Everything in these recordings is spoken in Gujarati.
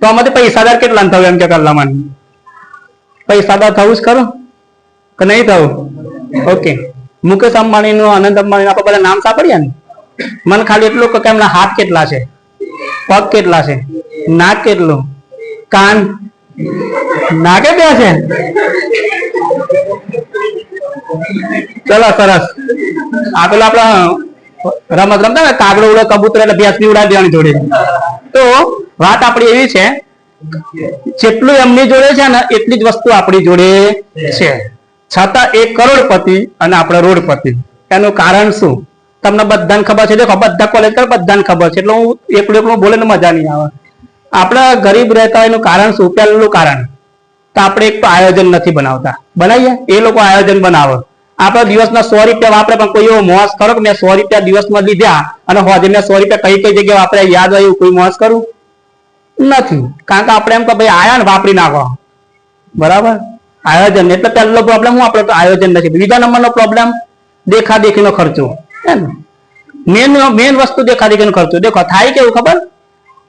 તો આમાંથી પૈસાદાર કેટલા થયું એમ કે કલામાં પૈસાદાર થવું જ ખરું. કે નહીં થવું? ઓકે. મુકેશ અંબાણી નું અનંત અંબાણી આપણે બધા નામ સાંભળ્યા ને? મને ખાલી એટલું કે એમના હાથ કેટલા છે? પગ કેટલા છે? નાક કેટલું? કાન? નાકે બે છે? ચલો, સરસ. આ પેલા આપડા રમત રમતા ને કાગડો ઉડે, કબૂતર એટલે ભેંસની ઉડાડી દેવાની જોડે. તો વાત આપણી એવી છે, જેટલું એમની જોડે છે ને એટલી જ વસ્તુ આપણી જોડે છે. છતાં એક કરોડપતિ અને આપણે રોડપતિ. એનું કારણ શું? તમને બધાને ખબર છે, દેખો, બધા કોલેજ કરે, બધાને ખબર છે. એટલે હું એકલું એકલું બોલે મજા નહીં આવે. આપણે ગરીબ રહેતા એનું કારણ શું? પહેલું કારણ, તો આપણે એક તો આયોજન નથી બનાવતા. બનાવીએ? એ લોકો આયોજન બનાવે. આપણે દિવસના સો રૂપિયા વાપરે, પણ કોઈ એવો મોસ કરો કે મેં સો રૂપિયા દિવસમાં લીધા અને હોજે મેં સો રૂપિયા કઈ કઈ જગ્યાએ વાપરે યાદ એવું કોઈ મોસ કરું નથી. કારણ કે આપણે એમ કે ભાઈ આયા ને વાપરી નાખો. બરાબર? આયોજન એટલે પહેલો પ્રોબ્લેમ હું આપણે તો આયોજન નથી. બીજા નંબરનો પ્રોબ્લેમ દેખા દેખીનો ખર્ચો મેન મેન વસ્તુ દેખા દેખીનો ખર્ચો. દેખો, થાય કેવું ખબર?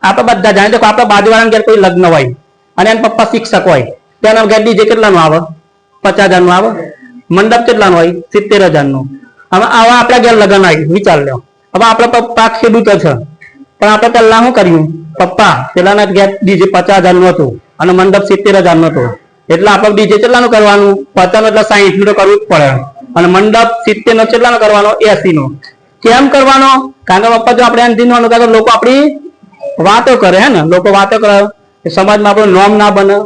આપણે બધા જાણીએ. દેખો, આપણા બાજુવાળાના ઘેર કોઈ લગ્ન હોય અને એના પપ્પા શિક્ષક હોય. તેના ઘેર ડીજે કેટલાનું આવે? પચાસ હજારનું આવે? મંડપ કેટલાનું હોય? સિત્તેર હજારનું. હવે આવા આપણા ઘેર લગ્ન આવી વિચાર લો હવે આપણા પપ્પા ખેડૂતો છે. પણ આપણે પહેલા શું કર્યું? પપ્પા પેલાના ઘેર ડીજે પચાસ હજારનું હતું અને મંડપ સિત્તેર હજારનું હતું. એટલે આપણે ડીજે કેટલાનું કરવાનું? પચાસ એટલે સાહીઠનું કરવું જ પડે. અને મંડપ સિત્તેર નો કેટલાનો કરવાનો? એસી નો કેમ કરવાનો? કારણ કે પપ્પા, જો આપણે એમ ધીનવાનું કારણ લોકો આપણી વાતો કરે, હે ને? લોકો વાતો કરે. સમાજમાં આપણું નોમ ના બને.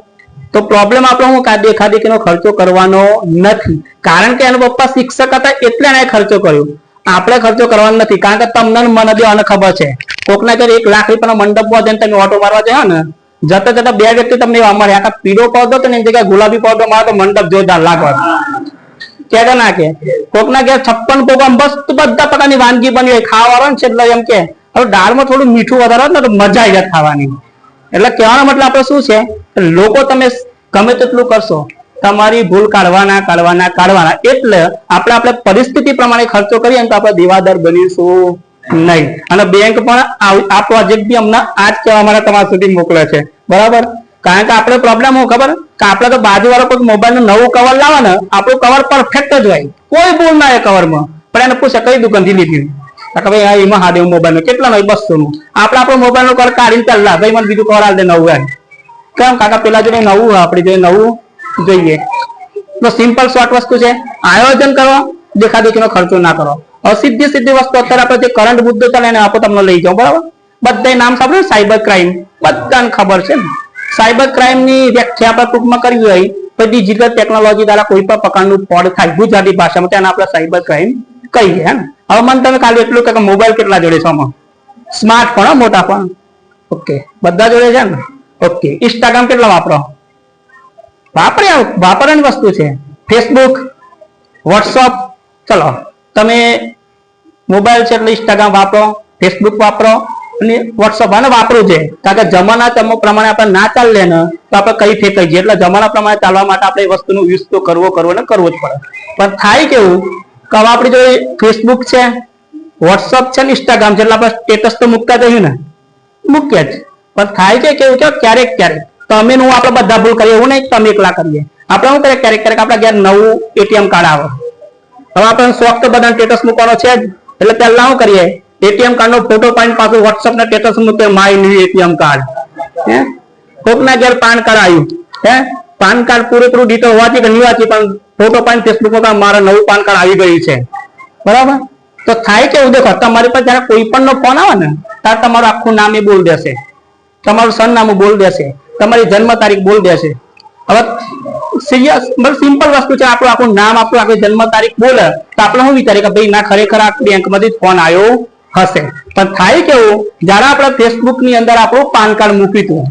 તો પ્રોબ્લેમ આપણો હું દેખાદેખીનો ખર્ચો કરવાનો નથી. કારણ કે એના પપ્પા શિક્ષક હતા એટલે એને ખર્ચો કર્યો. આપણે ખર્ચો કરવાનો નથી. કારણ કે તમને ને મને બે આને ખબર છે. કોકના ઘરે એક લાખ રૂપિયાનો મંડપ હોય તમે ઓટો મારવા જાય ને, જતા જતા બે વ્યક્તિ તમને એવા મળે. આખા પીળો પાવડર તો એની જગ્યાએ ગુલાબી પાવડર મારો તો મંડપ જોરદાર લાગવા. કે કે ના કે, કોકના ઘેર છપ્પન પ્રોગ્રામ બસ બધા પ્રકારની વાનગી બની હોય ખાવાનું છે એટલે એમ કે, હવે દાળમાં થોડું મીઠું વધારે ને તો મજા આવી જાય ખાવાની. એટલે કહેવાનો મતલબ આપણે શું છે? લોકો તમે ગમે તેટલું કરશો, તમારી ભૂલ કાઢવાના કાઢવાના કાઢવાના. એટલે આપણે આપણે પરિસ્થિતિ પ્રમાણે ખર્ચો કરીએ તો આપણે દેવાદાર બનીશું. નહીં. અને બેંક પણ આ- આ પ્રોજેક્ટ બી અમને આજ કહેવા માટે તમારા સુધી મોકલે છે. બરાબર? કારણ કે આપણે પ્રોબ્લેમ હું ખબર? કે આપણે તો બાજુવાળો કોઈ મોબાઈલનું નવું કવર લાવે ને આપણું કવર પરફેક્ટ જ હોય. કોઈ ભૂલ ના હોય કવરમાં પણ એને પૂછે કઈ દુકાનથી લીધી? ભાઈ આ એમાં હાડે મોબાઈલનું કેટલા હોય? બસો નું આપણે આપણો મોબાઈલ નો કવર કાઢીને ચાલલા ભાઈ મને બીજું કવર આલ દે નવું એમ. કેમ? કાકા પેલા જોડે નવું હોય, આપણે જોડે નવું જોઈએ. તો સિમ્પલ શોર્ટ વસ્તુ છે. આયોજન કરો દેખાદેખીનો ખર્ચો ના કરો. સીધી સીધી વસ્તુ અત્યારે આપણે જે કરંટ મુદ્દો ચાલે એને આપણે તમને લઈ જાઓ, બરાબર? બધા નામ સાંભળ્યું? સાયબર ક્રાઇમ બધાને ખબર છે સાયબર ક્રાઇમની વ્યાખ્યા આપણે ટૂંકમાં કરવી હોય. તો ડિજિટલ ટેકનોલોજી દ્વારા કોઈ પણ પ્રકારનું ફ્રોડ થાય, ગુજરાતી ભાષામાં, તેને આપણે સાયબર ક્રાઇમ કહીએ, હે ને? હવે મને તમે ખાલી એટલું કે મોબાઈલ કેટલા જોડે છે આમાં? સ્માર્ટફોન મોટા ફોન ઓકે બધા જોડે છે ને? ઓકે ઇન્સ્ટાગ્રામ કેટલા વાપરો? વાપરે, વાપરવાની વસ્તુ છે. ફેસબુક વોટ્સઅપ ચલો. તમે મોબાઈલ છે એટલે ઇન્સ્ટાગ્રામ વાપરો ફેસબુક વાપરો અને વોટ્સઅપ આને વાપરવું છે. કારણ કે જમાના પ્રમાણે આપણે ના ચાલીએ ને, તો આપણે કઈ ફેંકાઈ જઈએ. એટલે જમાના પ્રમાણે ચાલવા માટે આપણે એ વસ્તુનો યુઝ તો કરવો કરવો ને કરવો જ પડે. પણ થાય કેવું કે હવે આપણી જોડે ફેસબુક છે વોટ્સઅપ છે ને ઇન્સ્ટાગ્રામ છે, એટલે આપણે સ્ટેટસ તો મૂકતા જઈએ ને. મૂક્યા જ. પણ થાય છે કેવું છે ક્યારેક ક્યારેક. તમે હું આપણે બધા ભૂલ કરીએ, એવું નહીં તમે એકલા કરીએ. આપણે શું કરીએ? ક્યારેક ક્યારેક આપણા ઘેર નવું એટીએમ કાર્ડ આવે. હવે આપણે સોફ્ટ બધા સ્ટેટસ મૂકવાનો છે એટલે પહેલા શું કરીએ? એટીએમ કાર્ડ નો ફોટો પાડીને પાછું વોટ્સઅપ ના સ્ટેટસ મૂકે માય ન્યુ એટીએમ કાર્ડ. હે? કોકના ઘેર પાન કાર્ડ આવ્યું હે? પાન કાર્ડ પૂરેપૂરું ડિટેલ હોવાથી કે નહીં પણ ફોટો પાડીને ફેસબુક પર મારા નવું પાન કાર્ડ આવી ગયું છે. બરાબર? તો થાય કેવું? દેખો તમારી પાસે જયારે કોઈ પણ નો ફોન આવે ને ત્યારે તમારું આખું નામ એ બોલ દેશે. તમારું સરનામું બોલ દેશે. તમારી જન્મ તારીખ બોલ દેશે. હવે સિરિયસ મતલબ સિમ્પલ વસ્તુ છે, આપણું આખું નામ, આપણું આખી જન્મ તારીખ બોલે. તો આપણે શું વિચારીએ કે ભાઈ ના ખરેખર આ બેંકમાંથી ફોન આવ્યો હશે? પણ થાય કેવું? જ્યારે આપણે ફેસબુકની અંદર આપણું પાન કાર્ડ મૂક્યું હતું,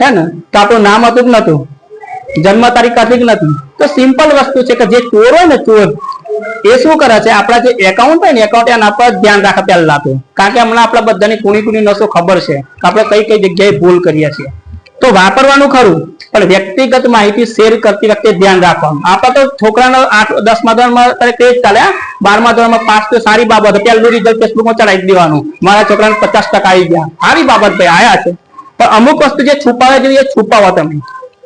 હે ને? તો આપણું નામ હતું જ નતું જન્મ તારીખ હતી જ નથી તો સિમ્પલ વસ્તુ છે કે જે ચોર હોય ને ચોર, એ શું કરે છે? આપણા જે એકાઉન્ટ હોય ને એકાઉન્ટ એના પર ધ્યાન રાખે પહેલા તો. કારણ કે હમણાં આપણા બધાની કુણી કુણી નસો ખબર છે? આપણે કઈ કઈ જગ્યાએ ભૂલ કરીએ છીએ. તો વાપરવાનું ખરું. પણ વ્યક્તિગત માહિતી શેર કરતી વખતે ધ્યાન રાખવાનું. આપણે તો છોકરાનો આઠ, દસમા ધોરણમાં અત્યારે ક્રેઝ ચાલે બારમા ધોરણમાં પાસ તો સારી બાબત પહેલું રિઝલ્ટ ફેસબુકમાં ચડાવી દેવાનું. મારા છોકરાને પચાસ ટકા આવી ગયા. સારી બાબત ભાઈ, આયા છે. પણ અમુક વસ્તુ જે છુપાવે જોઈએ છુપાવો તમે.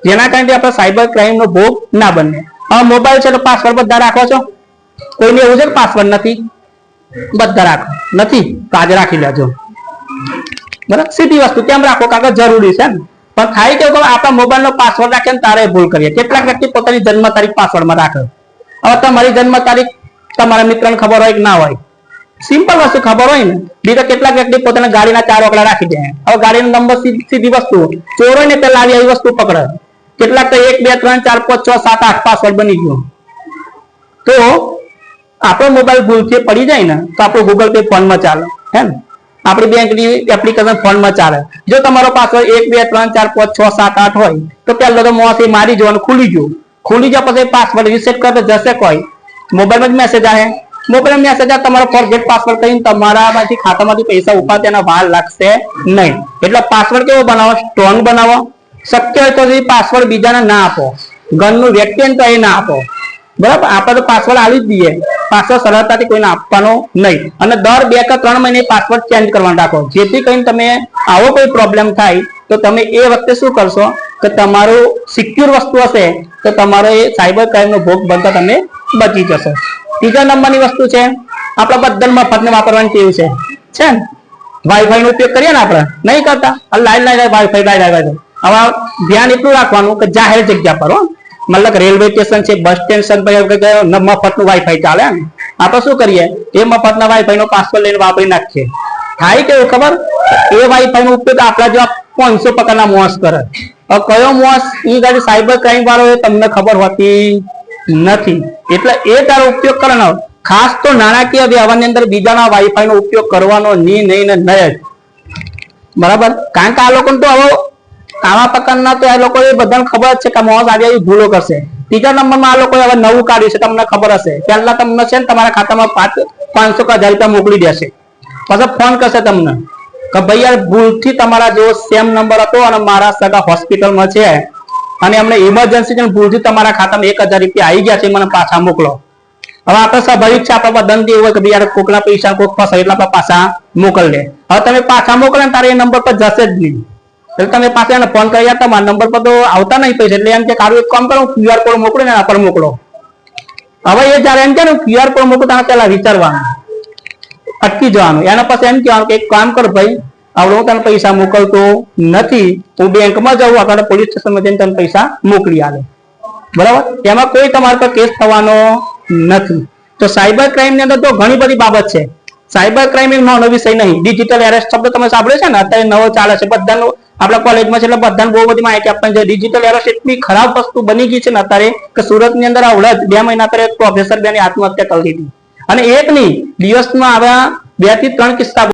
જેના કારણે આપણે સાયબર ક્રાઇમ નો ભોગ ના બને. હવે મોબાઈલ છે તો પાસવર્ડ બધા રાખો છો? કોઈને એવું છે પાસવર્ડ નથી? બધા રાખો. નથી? તો આજે રાખી લેજો. બરાબર? સીધી વસ્તુ કેમ રાખો? કારણ કે જરૂરી છે ને. પણ થાય કેવું આપણા મોબાઈલ નો પાસવર્ડ રાખે ને તારે ભૂલ કરીએ. કેટલાક વ્યક્તિ પોતાની જન્મ તારીખ પાસવર્ડમાં રાખે. હવે તમારી જન્મ તારીખ તમારા મિત્રને ખબર હોય કે ના હોય. સિમ્પલ વસ્તુ ખબર હોય ને, બીજા કેટલાક વ્યક્તિ પોતાના ગાડીના ચાર ઓકડા રાખી દે. હવે ગાડીનો નંબર સીધી વસ્તુ, ચોરો ને પેલા આવી આવી વસ્તુ પકડે. કેટલાક તો એક, બે, ત્રણ, ચાર, પાંચ, છ, સાત, આઠ પાસવર્ડ બની ગયો. તો આપણો મોબાઈલ ભૂલથી પડી જાય ને, તો આપણો ગૂગલ પે ફોનમાં ચાલે. હે ને? આપણી બેંકની એપ્લિકેશન ફોનમાં ચાલે. જો તમારો પાસવર્ડ એક, બે, ત્રણ, ચાર, પાંચ, છ, સાત, આઠ હોય, તો પહેલો તો મોંથી મારી જવાનું ખુલી ગયું. ખુલી ગયા પછી પાસવર્ડ રીસેટ કરે જશે કોઈ. મોબાઈલમાં જ મેસેજ આવે. મોબાઈલ મેસેજ આવે, તમારો ફોરગેટ પાસવર્ડ કરીને તમારામાંથી ખાતામાંથી પૈસા ઊભા તેના વાર લાગશે નહીં. એટલે પાસવર્ડ કેવો બનાવો? સ્ટ્રોંગ બનાવો. શક્ય હોય તો પાસવર્ડ બીજાને ના આપો. ઘરનું વ્યક્તિને તો એ ના આપો. બરાબર? આપણે તો પાસવર્ડ આવી જ દઈએ. પાસવર્ડ સરળતાથી કોઈને આપવાનો નહીં. અને દર બે કે ત્રણ મહિને પાસવર્ડ ચેન્જ કરવાનો રાખો. જેથી કરીને તમે આવો કોઈ પ્રોબ્લેમ થાય, તો તમે એ વખતે શું કરશો? કે તમારું સિક્યુર વસ્તુ હશે, તો તમારો એ સાયબર ક્રાઇમનો ભોગ બનતા તમે બચી જશો. ત્રીજા નંબરની વસ્તુ છે, આપણા બધા મફતને વાપરવાની ટેવ છે. છે ને? વાઈફાઈ નો ઉપયોગ કરીએ ને આપણે? નહીં કરતા? Line line wifi line line હવે ધ્યાન એટલું રાખવાનું કે જાહેર જગ્યા પર હો. મતલબ રેલવે સ્ટેશન છે, બસ સ્ટેશન પર મફતનું વાઈફાઈ ચાલે આપણે શું કરીએ? એ મફત ના વાઈફાઈ નો પાસવર્ડ લઈને વાપરી નાખીએ. થાય કેવું ખબર? એ વાઈફાઈ નો ઉપયોગ આપણા જેવા પાંચસો પ્રકારના મોસ કરે. કયો મોસ? એ ગાડી સાયબર ક્રાઇમ વાળો તમને ખબર હોતી નથી. એટલે એ તારો ઉપયોગ કરે ને. ખાસ તો નાણાકીય વ્યવહારની અંદર બીજાના વાઈફાઈ નો ઉપયોગ કરવાનો ની નહીં ને નહીં જ. બરાબર? કારણ કે આ લોકોને તો હવે આવા પ્રકારના તો આ લોકો બધાને ખબર જ છે કે મોસ આવી ભૂલો કરશે. ત્રીજા નંબરમાં આ લોકો હવે નવું કાઢ્યું છે, તમને ખબર હશે. પહેલા તમને છે ને તમારા ખાતામાં પાંચ, પાંચસો કે હજાર રૂપિયા મોકલી દેશે. પછી ફોન કરશે તમને કે ભાઈ યાર, ભૂલથી તમારા જેવો સેમ નંબર હતો અને મારા સગા હોસ્પિટલમાં છે. અને એમને ઇમરજન્સી ભૂલથી તમારા ખાતામાં એક હજાર રૂપિયા આવી ગયા છે મને પાછા મોકલો. હવે આપણે સ્વાભાવિક છે, આપણે બધાને એવું હોય કે ભાઈ યાર, કોકના પૈસા કોક પાસે એટલા પાછા મોકલ દે. હવે તમે પાછા મોકલે તારે એ નંબર પર જશે જ નહીં. એટલે તમે પાસે એને ફોન કરી તમારા નંબર પર તો આવતા નહીં પૈસા, એટલે એમ કે કારું એક કામ કરો ક્યુઆર કોડ મોકલો ને આ પર મોકલો. હવે એ જયારે એમ કે ને ક્યુઆર કોડ મોકલો ત્યાં પેલા વિચારવાનું. અટકી જવાનું. એના પછી એમ કહેવાનું કે એક કામ કર ભાઈ, આવડે હું તને પૈસા મોકલતો નથી, હું બેંકમાં જાઉં અથવા પોલીસ સ્ટેશનમાં જઈને તને પૈસા મોકલી આવે બરાબર? એમાં કોઈ તમારા પર કેસ થવાનો નથી. તો સાયબર ક્રાઇમની અંદર તો ઘણી બધી બાબત છે. સાયબર ક્રાઇમ એ નાનો વિષય નહીં. ડિજિટલ એરેસ્ટ શબ્દ તમે સાંભળ્યો છે ને? અત્યારે નવો ચાલે છે. બધાનું આપણા કોલેજમાં છે એટલે બધાને બહુ બધી માહિતી આપવાની છે. ડિજિટલ એરસ એટલી ખરાબ વસ્તુ બની ગઈ છે ને અત્યારે કે સુરતની અંદર આવડત બે મહિના અત્યારે પ્રોફેસર બેની આત્મહત્યા કરી દીધી. અને એક નહીં, દિવસમાં આવ્યા બેથી ત્રણ કિસ્સા